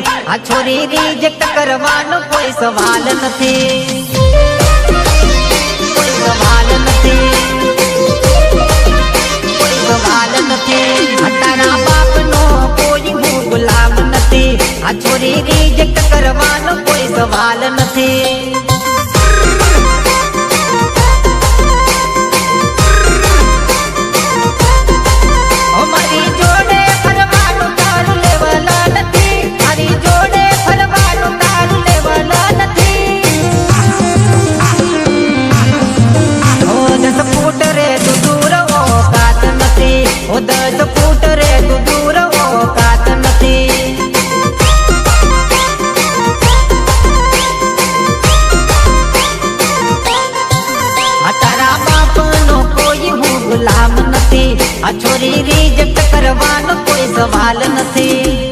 નથી આ છોરી રિજેક્ટ કરવાનો કોઈ સવાલ નથી. કોઈ સવાલ નથી. કોઈ સવાલ નથી. તારા બાપનો કોઈ ગુલામ નથી. આ છોરી રિજેક્ટ કરવાનો કોઈ સવાલ નથી. ફૂટ રે, તું દૂર ઓ કાત નથી. તારા બાપનો કોઈ હું ગુલામ નથી. આ છોરી રિજેક્ટ કરવાનો કોઈ સવાલ નથી.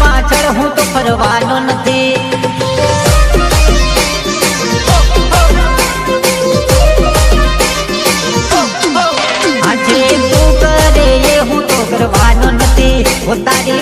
પાછળ હું તો ફરવાનો નથી. આજે તું કરે હું તો કરવાનો નથી. તારી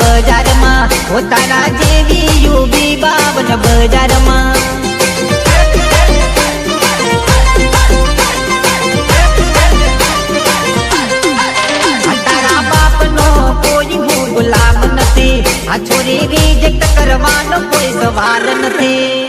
બજારમાં ઓ તારા જેવી ઊભી બાબન બજારમાં હું આ છોરી રિજેક્ટ કરવાનો કોઈ સવાલ નથી.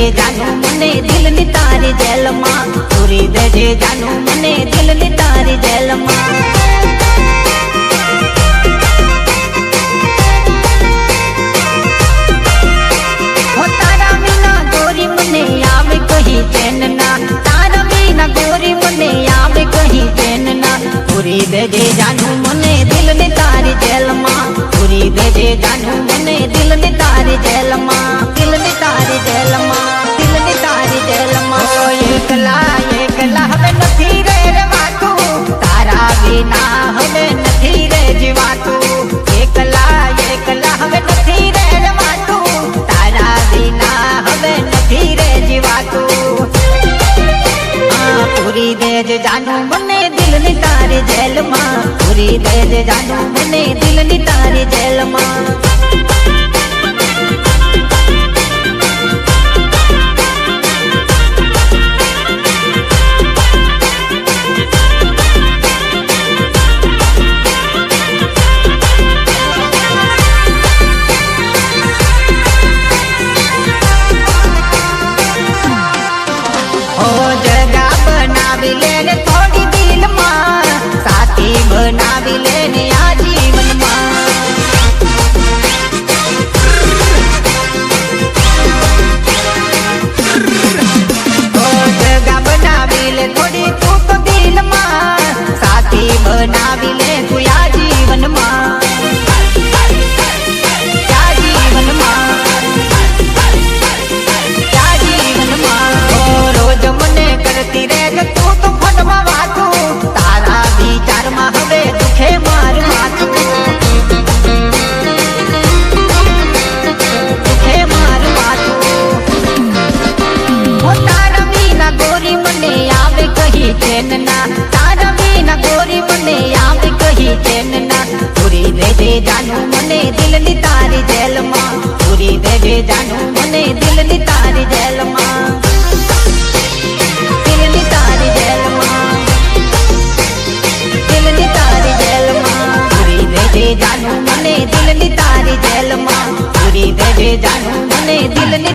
દેજે જાનું મને દિલની તારી જેલમાં. પૂરી દેજે જાનું મને દિલની તારી જેલમાં. દેજ જાનું મને દિલની તારી જેલમાં. પૂરી દેજ જાનું મને દિલની તારી જેલમાં. લાવી લે ને આ બનાવી લે થોડી તું બનાવી લે તું આ જીવનમાં ચેન ના તારા વિના ગોરી મને યાદ કહી ચેન ના પૂરી દેજે જાનું મને દિલની તારી જેલમાં. પૂરી દેજે જાનું મને દિલની તારી જેલમાં.